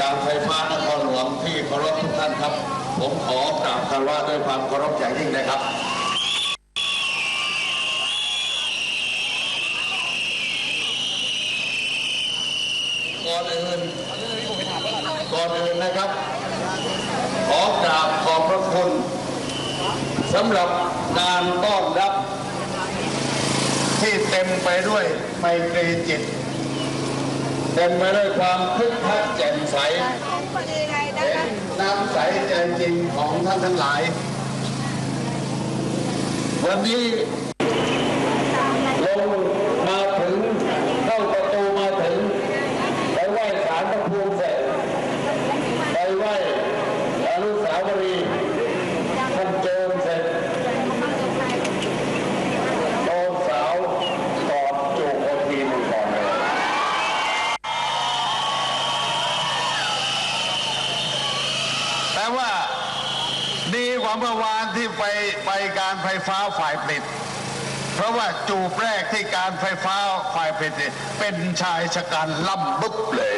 การไฟฟ้านครหลวงที่เคารพทุกท่านครับ ผมขอกราบคารวะด้วยความเคารพอย่างยิ่งนะครับก่อนอื่นก่อนอื่นนะครับ ขอกราบขอบพระคุณสำหรับการต้อนรับ ที่เต็มไปด้วยไมตรีจิต เต็มไปด้วยความคึกคักแจ่มใสเป็นน้ำใสใจจริงของท่านทั้งหลาย วันนี้ลงมาถึงเข้าประตูมาถึง ไปไหว้ศาลพระภูมิเสร็จ ไปไหว้อนุสาวรีย์ท่านโจรเสร็จโจรสาวกอดจูบโอทีหนึ่งก่อนเลย แต่ว่าดีกว่า เมื่อวานที่ไปไปการไฟฟ้าฝ่ายผลิต เพราะว่าจูบแรกที่การไฟฟ้าฝ่ายผลิตเป็นชายชะกันล่ำบึ๊บเลย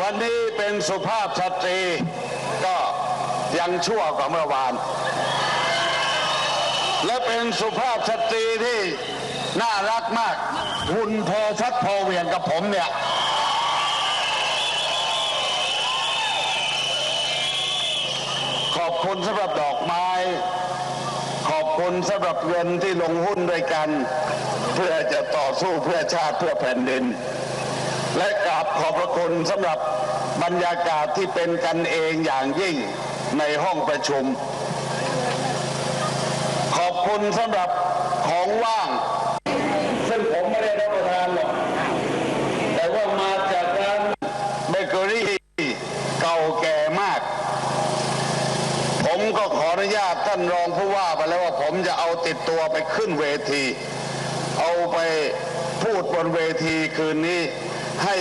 วันนี้เป็นสุภาพสตรีก็ยังชั่วกว่าเมื่อวาน และเป็นสุภาพสตรีที่น่ารักมากหุ่นพอฟัดพอเหวียงกับผมเนี่ย คุณสำหรับดอกไม้ ขอบคุณสำหรับเงินที่ลงหุ้นด้วยกัน เพื่อจะต่อสู้เพื่อชาติเพื่อแผ่นดิน และกราบขอบพระคุณสำหรับบรรยากาศที่เป็นกันเองอย่างยิ่งในห้องประชุม ขอบคุณสำหรับของว่าง ซึ่งผมไม่ได้รับประทานหรอก แต่ว่ามาจากร้านเบเกอรี่เก่าแก่มาก ผมก็ขออนุญาตท่านรองผู้ว่าไปแล้วว่าผมจะเอา ติดตัวไปขึ้นเวที เอาไปพูดบนเวทีคืนนี้ให้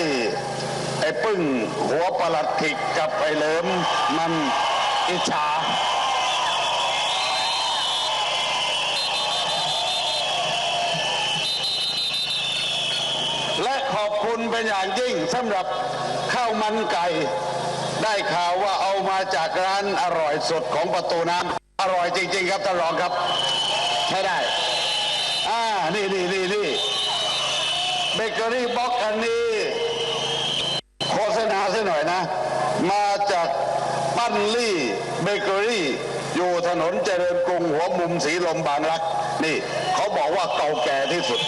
ไอ้ปึ้งหัวประหลัดขิกกับไอ้เลิมมันอิจฉาและขอบคุณเป็นอย่างยิ่งสำหรับข้าวมันไก่ ได้ข่าวว่าเอามาจากร้านอร่อยสดของประตูน้ำอร่อยจริง ๆ ครับท่านรองครับ ใช้ได้ อ่า นี่นี่นี่นี่เบเกอรี่บ็อกอันนี้ โฆษณาสักหน่อยนะ มาจากปั้นลี่เบเกอรี่ อยู่ถนนเจริญกรุงหัวมุมสีลมบางรัก นี่ เขาบอกว่าเก่าแก่ที่สุด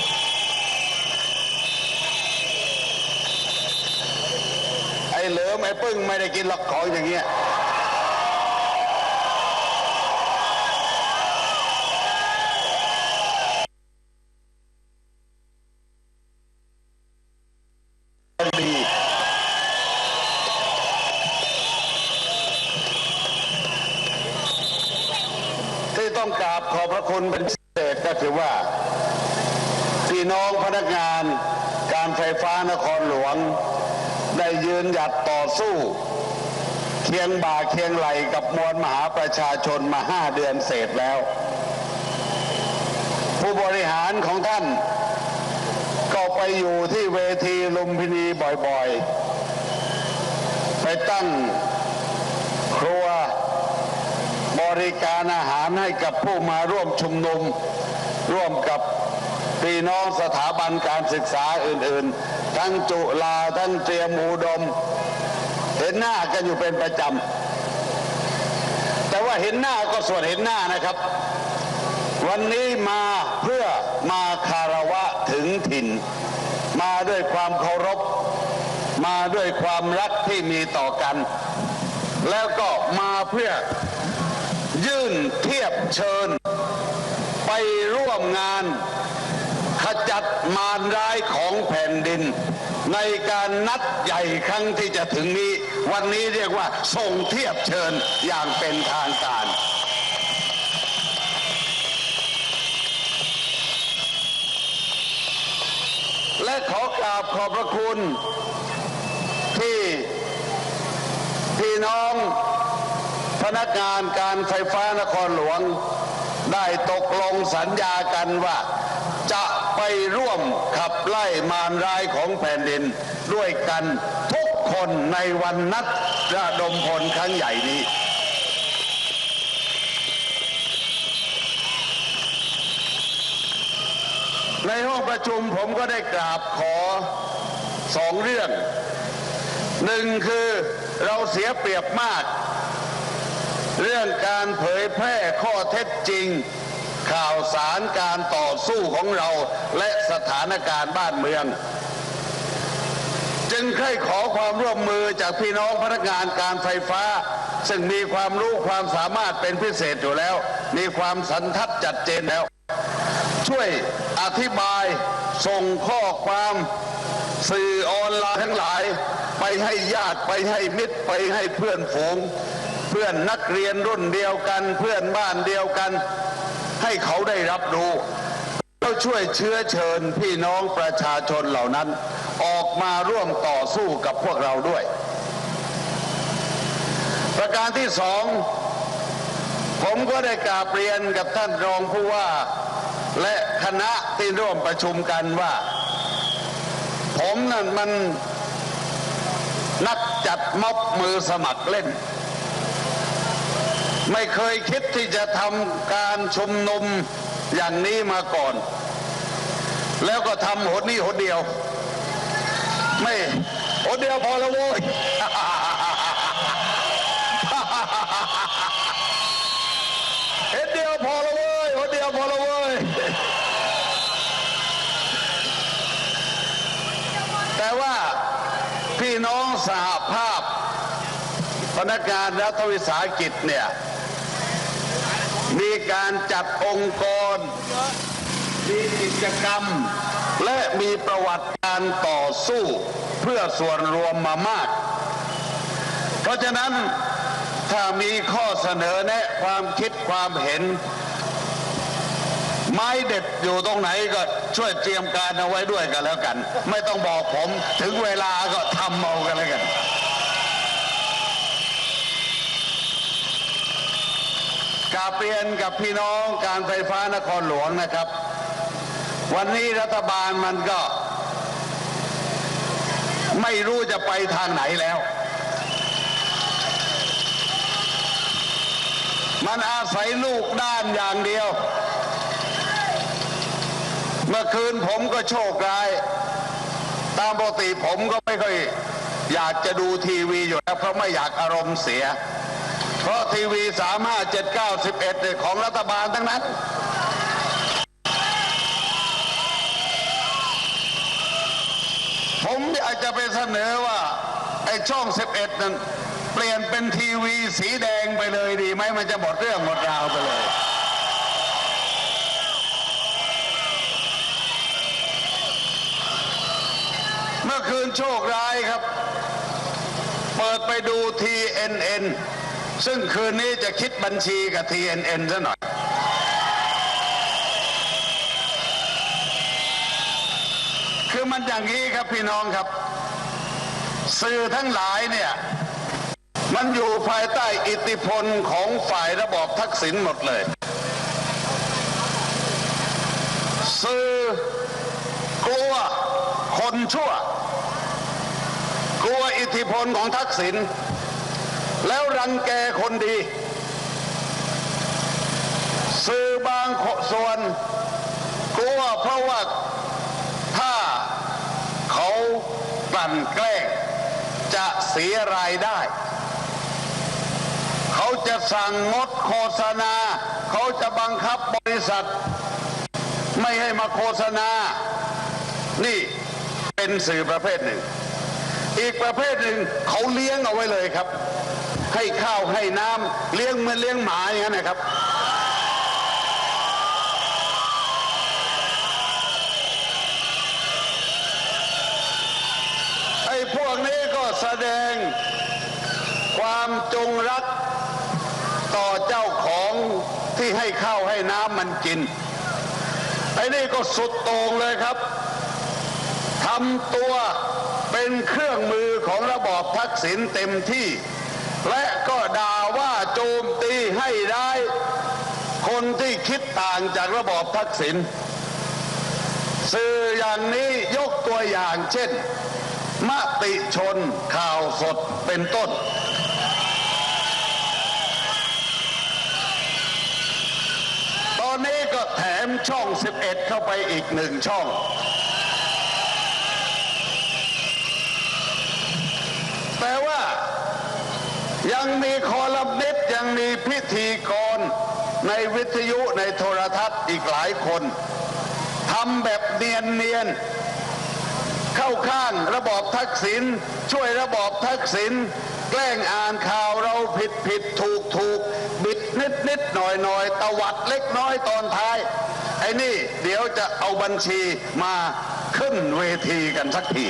ไอ้เหลิมไอ้ปึ้งไม่ได้กินหรอกของอย่างเงี้ย ดี ที่ต้องกราบขอบ พระคุณเป็นพิเศษก็คือว่า พี่น้องพนักงาน การไฟฟ้านครหลวง ได้ยืนหยัดต่อสู้ เคียงบ่าเคียงไหลกับมวลมหาประชาชนมาห้าเดือนเศษแล้ว ผู้บริหารของท่าน ก็ไปอยู่ที่เวทีลุมพินีบ่อยๆ ไปตั้งครัว ริการอาหารให้กับผู้มาร่วมชุมนุม ร่วมกับพี่น้องสถาบันการศึกษาอื่นๆ ทั้งจุฬาทั้งเตรียมอุดม เห็นหน้ากันอยู่เป็นประจำแต่ว่าเห็นหน้าก็ส่วนเห็นหน้านะครับ วันนี้มาเพื่อมาคารวะถึงถิ่น มาด้วยความเคารพ มาด้วยความรักที่มีต่อกัน แล้วก็มาเพื่อ ยื่นเทียบเชิญ ไปร่วมงานขจัดมารร้ายของแผ่นดิน ในการนัดใหญ่ครั้งที่จะถึงนี้ วันนี้เรียกว่าส่งเทียบเชิญอย่างเป็นทางการและขอกราบขอบพระคุณที่พี่น้อง นักงานการไฟฟ้านครหลวง ได้ตกลงสัญญากันว่า จะไปร่วมขับไล่มารร้ายของแผ่นดิน ด้วยกันทุกคนในวันนัดระดมพลครั้งใหญ่นี้ในห้องประชุมผมก็ได้กราบขอสองเรื่อง หนึ่งคือเราเสียเปรียบมาก เรื่องการเผยแพร่ข้อเท็จจริง ข่าวสารการต่อสู้ของเราและสถานการณ์บ้านเมือง จึงใคร่ขอความร่วมมือจากพี่น้องพนักงานการไฟฟ้า ซึ่งมีความรู้ความสามารถเป็นพิเศษอยู่แล้ว มีความสันทัดจัดเจนแล้ว ช่วยอธิบายส่งข้อความสื่อออนไลน์ทั้งหลาย ไปให้ญาติไปให้มิตรไปให้เพื่อนฝูง พื่อนนักเรียนรุ่นเดียวกัน เพื่อนบ้านเดียวกัน ให้เขาได้รับรู้แล้วช่วยเชื้อเชิญพี่น้องประชาชนเหล่านั้น ออกมาร่วมต่อสู้กับพวกเราด้วย ประการที่สองผมก็ได้กราบเรียนกับท่านรองผู้ว่า และคณะที่ร่วมประชุมกันว่า ผมนั่นมันนักจัดม็อบมือสมัครเล่น ไม่เคยคิดที่จะทำการชุมนุมอย่างนี้มาก่อน แล้วก็ทำหนนี้หนเดียว ไม่หนเดียวพอแล้วโว้ยเห็นเดียวพอแล้วเว้ยหนเดียวพอแล้วเว้ยแต่ว่าพี่น้องสหภาพพนักงานรัฐวิสาหกิจเนี่ย มีการจัดองค์กร มีกิจกรรม และมีประวัติการต่อสู้เพื่อส่วนรวมมามาก เพราะฉะนั้นถ้ามีข้อเสนอแนะความคิดความเห็น ไม้เด็ดอยู่ตรงไหนก็ช่วยเตรียมการเอาไว้ด้วยกันแล้วกัน ไม่ต้องบอกผมถึงเวลาก็ทำเอากันแล้วกัน กรา บเรียนกับพี่น้องการไฟฟ้านครหลวงนะครับ วันนี้รัฐบาลมันก็ ไม่รู้จะไปทางไหนแล้ว มันอาศัยลูกด้านอย่างเดียว เมื่อคืนผมก็โชคร้าย ตามปกติผมก็ไม่ค่อยอยากจะดูทีวีอยู่แล้วเพราะไม่อยากอารมณ์เสีย เพราะทีวีสามห้าเจ็ดเก้าสิบเอ็ดของรัฐบาลทั้งนั้น ผมอยากจะไปเสนอว่าไอ้ช่องสิบเอ็ดนั้นเปลี่ยนเป็นทีวีสีแดงไปเลยดีไหมมันจะหมดเรื่องหมดราวไปเลยเมื่อคืนโชคร้ายครับ เปิดไปดู TNN ซึ่งคืนนี้จะคิดบัญชีกับ TNN ซะหน่อย คือมันอย่างนี้ครับพี่น้องครับ สื่อทั้งหลายเนี่ย มันอยู่ภายใต้อิทธิพลของฝ่ายระบอบทักษิณหมดเลย สื่อกลัวคนชั่ว กลัวอิทธิพลของทักษิณ แล้วรังแกคนดี สื่อบางส่วนกลัวเพราะว่าถ้าเขากลั่นแกล้งจะเสียรายได้ เขาจะสั่งงดโฆษณา เขาจะบังคับบริษัท ไม่ให้มาโฆษณา นี่เป็นสื่อประเภทหนึ่ง อีกประเภทหนึ่งเขาเลี้ยงเอาไว้เลยครับ ให้ข้าวให้น้ำเลี้ยงเหมือนเลี้ยงหมาอย่างนั้นนะครับไอ้พวกนี้ก็แสดงความจงรักต่อเจ้าของที่ให้ข้าวให้น้ำมันกินไอ้นี่ก็สุดโต่งเลยครับทำตัวเป็นเครื่องมือของระบอบทักษิณเต็มที่ โจมตีให้ได้คนที่คิดต่างจากระบอบทักษิณสื่ออย่างนี้ยกตัวอย่างเช่น มติชนข่าวสดเป็นต้น ตอนนี้ก็แถมช่อง 11 เข้าไปอีกหนึ่งช่อง แต่ว่า ยังมีคอลัมนิสต์ยังมีพิธีกร ในวิทยุในโทรทัศน์อีกหลายคนทำแบบเนียนๆเข้าข้างระบอบทักษิณช่วยระบอบทักษิณแกล้งอ่านข่าวเราผิดผิดถูกถูกบิดนิดนิดหน่อยหน่อยตวัดเล็กน้อยตอนท้าย ไอ้นี่เดี๋ยวจะเอาบัญชีมาขึ้นเวทีกันสักที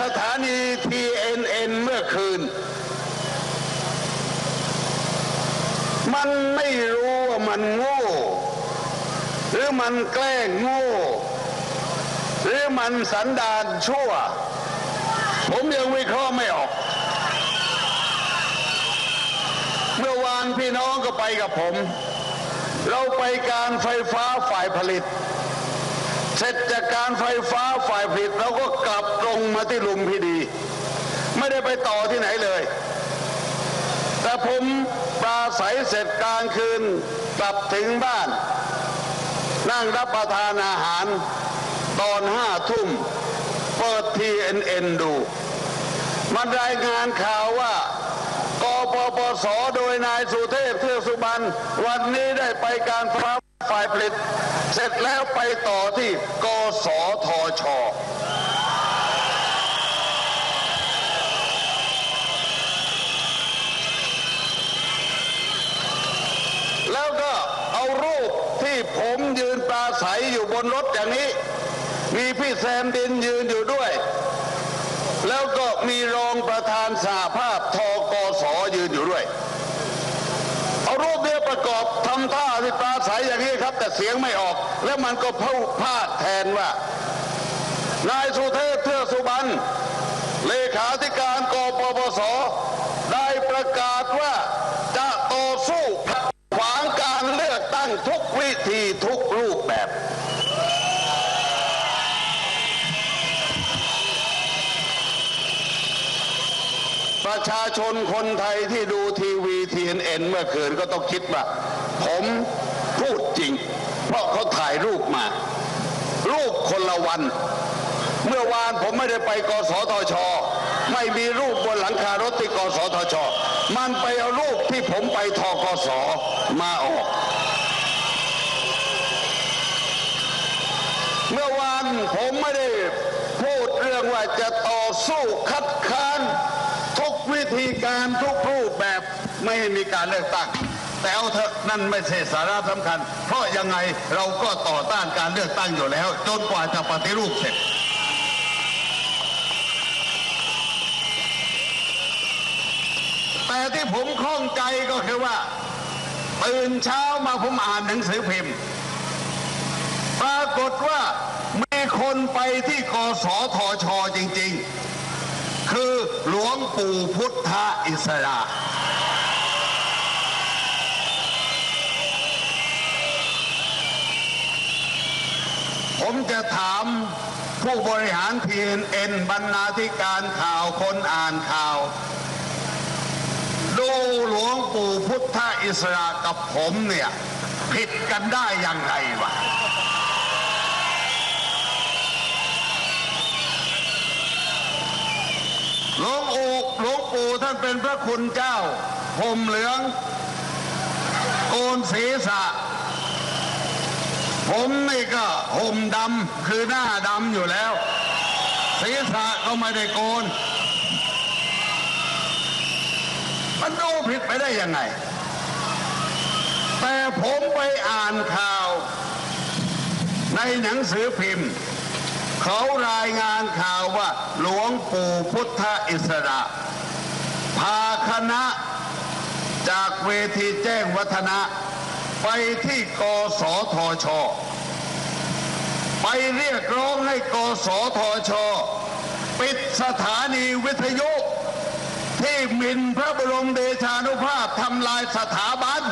สถานี TNN เมื่อคืน มันไม่รู้ว่ามันโง่ หรือมันแกล้งโง่ หรือมันสันดานชั่ว ผมยังวิเคราะห์ไม่ออก เมื่อวานพี่น้องก็ไปกับผม เราไปการไฟฟ้าฝ่ายผลิต เสร็จจากการไฟฟ้าฝ่ายผลิตเราก็กลับตรงมาที่ลุมพินีไม่ได้ไปต่อที่ไหนเลย แต่ผมปราศัยเสร็จกลางคืนกลับถึงบ้าน นั่งรับประทานอาหาร ตอนห้าทุ่ม เปิดทีเอ็นเอ็นดู มันรายงานข่าวว่ากปปส โดยนายสุเทพเทือกสุบรรณวันนี้ได้ไปการฟ้า ฝ่ายผลิตเสร็จแล้วไปต่อที่กสทช แล้วก็เอารูปที่ผมยืนปราศัยอยู่บนรถอย่างนี้ มีพี่แซมดินยืนอยู่ด้วย แล้วก็มีรองประธานสหภาพทกสยืนอยู่ด้วย เอารูปเนี้ยประกอบทำ ท่าที่ปราศัยอย่างนี้ครับ แต่เสียงไม่ออก แล้วมันก็พูดพาดแทนว่า นายสุเทพเทือกสุบรรณเลขาธิการกปปสได้ประกาศว่าจะต่อสู้ขวางการเลือกตั้งทุกวิธีทุกรูปแบบ ประชาชนคนไทยที่ดูทีวีทีเอ็นเมื่อคืนก็ต้องคิดว่าผมายรูปมา รูปคนละวัน เมื่อวานผมไม่ได้ไปกสทช ไม่มีรูปบนหลังคารถที่กสทช มันไปเอารูปที่ผมไปทกสมาออกเมื่อวานผมไม่ได้พูดเรื่องว่าจะต่อสู้คัดค้าน ทุกวิธีการทุกรูปแบบไม่ให้มีการเลือกตั้ง แต่เอาเถอะนั่นไม่ใช่สาระสำคัญ เพราะยังไงเราก็ต่อต้านการเลือกตั้งอยู่แล้ว จนกว่าจะปฏิรูปเสร็จแต่ที่ผมข้องใจก็คือว่าตื่นเช้ามาผมอ่านหนังสือพิมพ์ ปรากฏว่ามีคนไปที่กสทชจริง ๆ คือหลวงปู่พุทธอิสระ ผมจะถามผู้บริหารทีเอ็นบรรณาธิการข่าวคนอ่านข่าว ดูหลวงปู่พุทธอิสระกับผมเนี่ย ผิดกันได้ยังไงวะหลวงปู่หลวงปู่ท่านเป็นพระคุณเจ้าห่มเหลือง โกนศีรษะ ผมนี่ก็ห่มดำคือหน้าดำอยู่แล้ว ศีรษะก็ไม่ได้โกน มันดูผิดไปได้ยังไง แต่ผมไปอ่านข่าว ในหนังสือพิมพ์ เขารายงานข่าวว่า หลวงปู่พุทธอิสระ พาคณะจากเวทีแจ้งวัฒนะ ไปที่กสทช ไปเรียกร้องให้กสทช ปิดสถานีวิทยุ ที่มินพระบรมเดชานุภาพทำลายสถาบัน